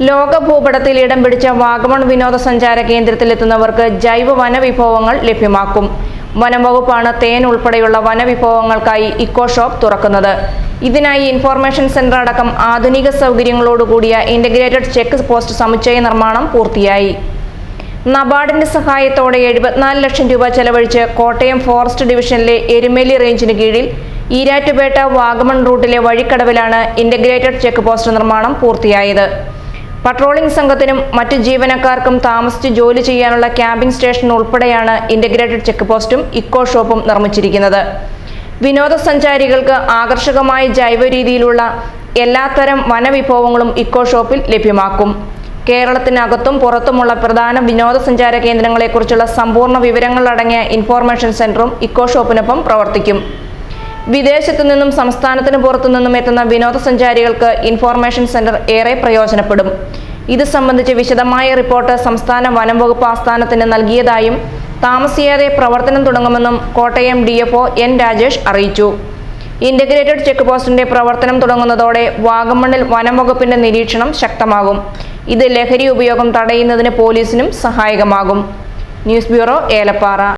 ലോക ഭൂപടത്തിൽ ഇടം പിടിച്ച വാഗമൺ വിനോദസഞ്ചാര കേന്ദ്രത്തിലെത്തുന്നവർക്ക് ജൈവ വനവിഭവങ്ങൾ ലഭ്യമാക്കും. വനം വകുപ്പാണ് തേൻ ഉൾപ്പെടെയുള്ള വനവിഭവങ്ങൾക്കായി ഇക്കോ ഷോപ്പ് തുറക്കുന്നത്. ഇതിനായി ഇൻഫോർമേഷൻ സെന്റർ അടക്കം ആധുനിക സൗകര്യങ്ങളോടുകൂടിയ ഇന്റഗ്രേറ്റഡ് ചെക്ക് പോസ്റ്റ് സമുച്ചയ നിർമ്മാണം പൂർത്തിയായി. നബാർഡിന്റെ സഹായത്തോടെ എഴുപത്തിനാല് ലക്ഷം രൂപ ചെലവഴിച്ച് കോട്ടയം ഫോറസ്റ്റ് ഡിവിഷനിലെ എരുമേലി റേഞ്ചിന് കീഴിൽ ഈരാറ്റുപേട്ട വാഗമൺ റൂട്ടിലെ വഴിക്കടവിലാണ് ഇന്റഗ്രേറ്റഡ് ചെക്ക് പോസ്റ്റ് നിർമ്മാണം പൂർത്തിയായത്. പട്രോളിംഗ് സംഘത്തിനും മറ്റ് ജീവനക്കാർക്കും താമസിച്ച് ജോലി ചെയ്യാനുള്ള ക്യാമ്പിംഗ് സ്റ്റേഷൻ ഉൾപ്പെടെയാണ് ഇന്റഗ്രേറ്റഡ് ചെക്ക് പോസ്റ്റും ഇക്കോ ഷോപ്പും നിർമ്മിച്ചിരിക്കുന്നത്. വിനോദസഞ്ചാരികൾക്ക് ആകർഷകമായ ജൈവ രീതിയിലുള്ള എല്ലാത്തരം വനവിഭവങ്ങളും ഇക്കോ ഷോപ്പിൽ ലഭ്യമാക്കും. കേരളത്തിനകത്തും പുറത്തുമുള്ള പ്രധാന വിനോദസഞ്ചാര കേന്ദ്രങ്ങളെക്കുറിച്ചുള്ള സമ്പൂർണ വിവരങ്ങൾ അടങ്ങിയ ഇൻഫോർമേഷൻ സെന്ററും ഇക്കോ ഷോപ്പിനൊപ്പം പ്രവർത്തിക്കും. വിദേശത്തു നിന്നും സംസ്ഥാനത്തിന് പുറത്തു നിന്നും എത്തുന്ന വിനോദസഞ്ചാരികൾക്ക് ഇൻഫോർമേഷൻ സെന്റർ ഏറെ പ്രയോജനപ്പെടും. ഇത് സംബന്ധിച്ച് വിശദമായ റിപ്പോർട്ട് സംസ്ഥാന വനം വകുപ്പ് ആസ്ഥാനത്തിന് നൽകിയതായും താമസിയാതെ പ്രവർത്തനം തുടങ്ങുമെന്നും കോട്ടയം ഡി എൻ രാജേഷ് അറിയിച്ചു. ഇന്റഗ്രേറ്റഡ് ചെക്ക് പോസ്റ്റിന്റെ പ്രവർത്തനം തുടങ്ങുന്നതോടെ വാഗമണ്ണിൽ വനം വകുപ്പിന്റെ നിരീക്ഷണം ശക്തമാകും. ഇത് ലഹരി ഉപയോഗം തടയുന്നതിന് പോലീസിനും സഹായകമാകും. News bureau Elappara.